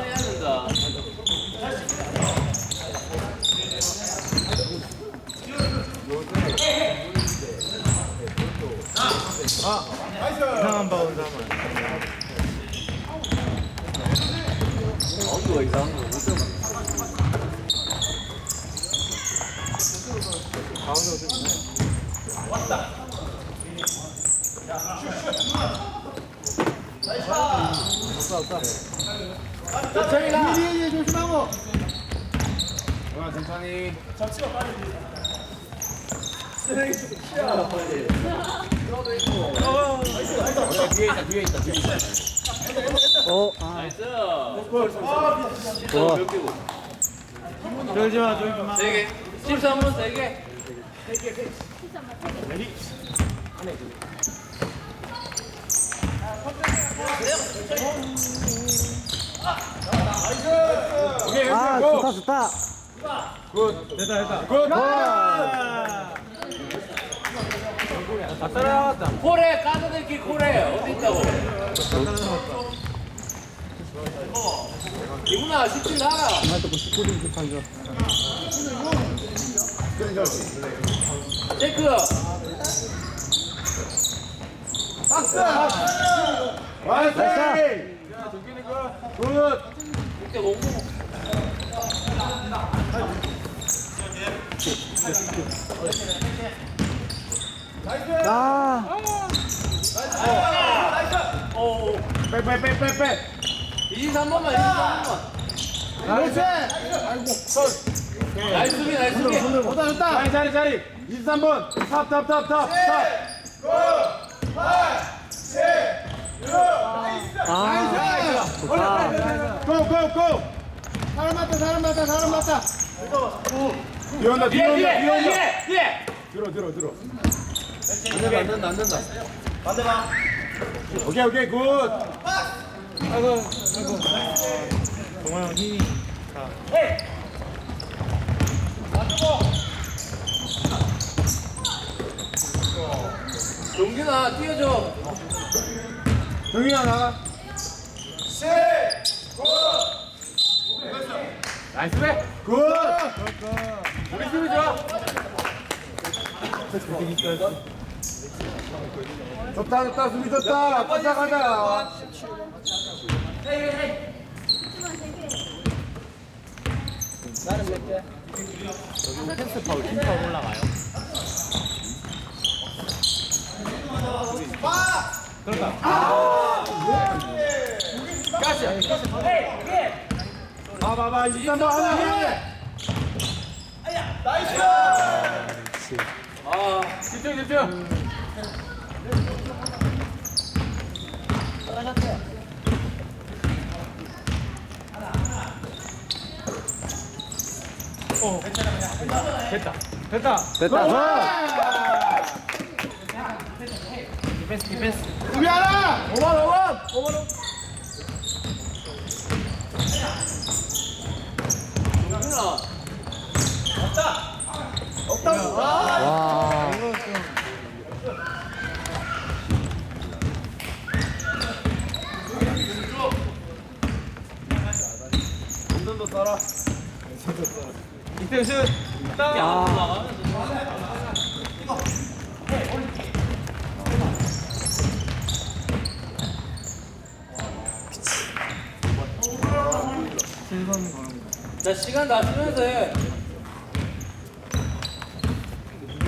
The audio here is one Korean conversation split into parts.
해야 된다 이상한 바운드 하면 어디가 이상한 거못 잡아 천천히 가 뒤에 조심하고. 천천히 어, 아, 나이스 좋아. 몇 개고 졸지 마, 졸지 마. 세 개 13번 세개 아, 좋다, 좋다. 됐다 됐다. 굿. 아, 따라나갔다. 코레 까드들끼리 코레 어디 있다고 19점 급한 줄. 체크 박스. 나이스. 나이스. 굿. 이때 공부 아, 오 빼빼빼빼빼. 23번만 23번만 나이스. 나이스 수비 나이스 수비 좋다 좋다. 자리 자리 자리. 23번. 탑 탑 탑 탑 탑. 아, 좋다. 고고고. 사람 맞다 사람 맞다 사람 맞다. 뒤에 온다 뒤에 뒤에 온다 뒤에 뒤에 온다. 뒤에 뒤에 들어 들어 들어. 안 된다 안 된다 안 된다 오케이 오케이 굿. 아이고, 아이고. 동호 형 힘이. 용균아 뛰어줘 정민아 나가. 나이스 배 굿. 우리 수비 좋아 좋다 좋다 수비 좋다. 가자 가자. 펜스 파울, 팀 파울 올라가요. 봐봐봐 23번 하나 해. 아 집중 집중 됐다. 됐다. 좋아. 디펜스, 디펜스. 수비 하나. 5번 5번 5번 용균아 와. 운전도 따라 이때 슛. 야. 자 시간 다 쓰면서 해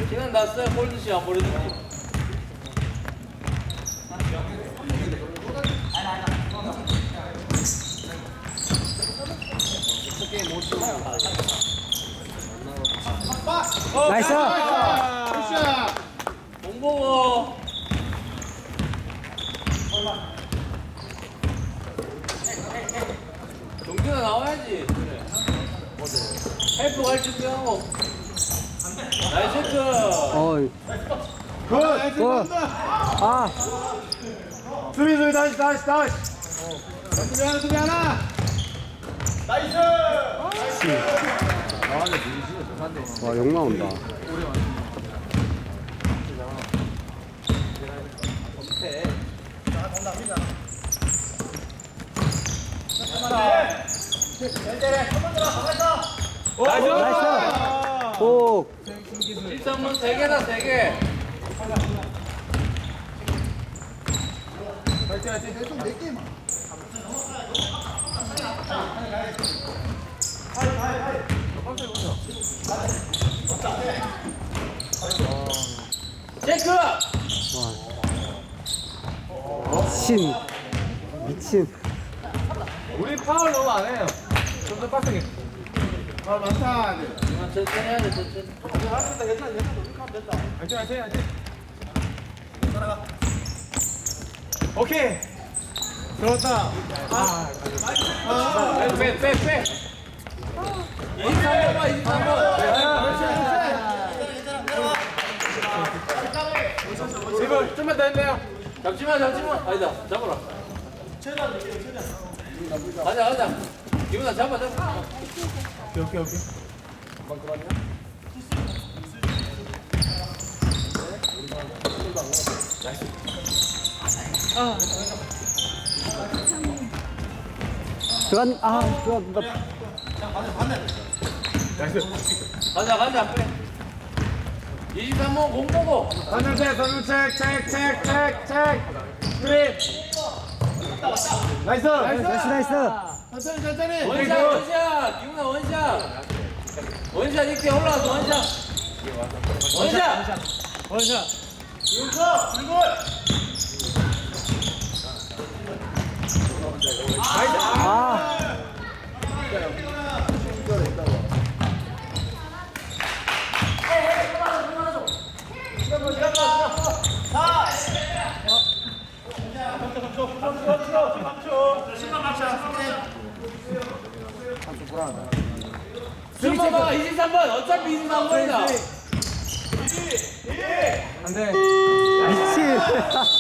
시간 다 써야 홀드시 안 버리든지 나이스. 공보고 동준아 나와야지 그래 헬프 갈 준비하고 나이스 체크 어이. 굿. 굿. 아, 수비 수비 다시 다시 다시. 수비 하나 수비 하나. 와, 욕 나온다. 나이스. 오, 일상문 세 개다 세 개. 체크. 미친. 미친. 우리 파울 너무 안 해요. 좀 더 빡세게. 아 많다. 천천히 해야 돼 천천히. 화이팅, 화이팅, 화이팅. 오케이. 들어왔다. 아, 빼, 빼, 빼. 23번 봐, 23번. 이거 좀만 더 했네요. 잡지마, 잡지마. 아니다, 잡아라. 가자, 가자. 기분아 잡아, 잡아. 오케이, 오케이, 오케이. 들어간, 아, 들어간다. 나이스. 가자, 가자, 빼. 23번 공 보고. 선수 체체체체 체. 스크린. 나이스. 나이스, 나이스. 천천히 천천히. 원샷, 원샷. 기분아 원샷. 원샷 이렇게 올라와서 원샷. 원샷. 원샷. 아, 승부 봐, 23번. 어차피 23번이다. 안 돼. 미친.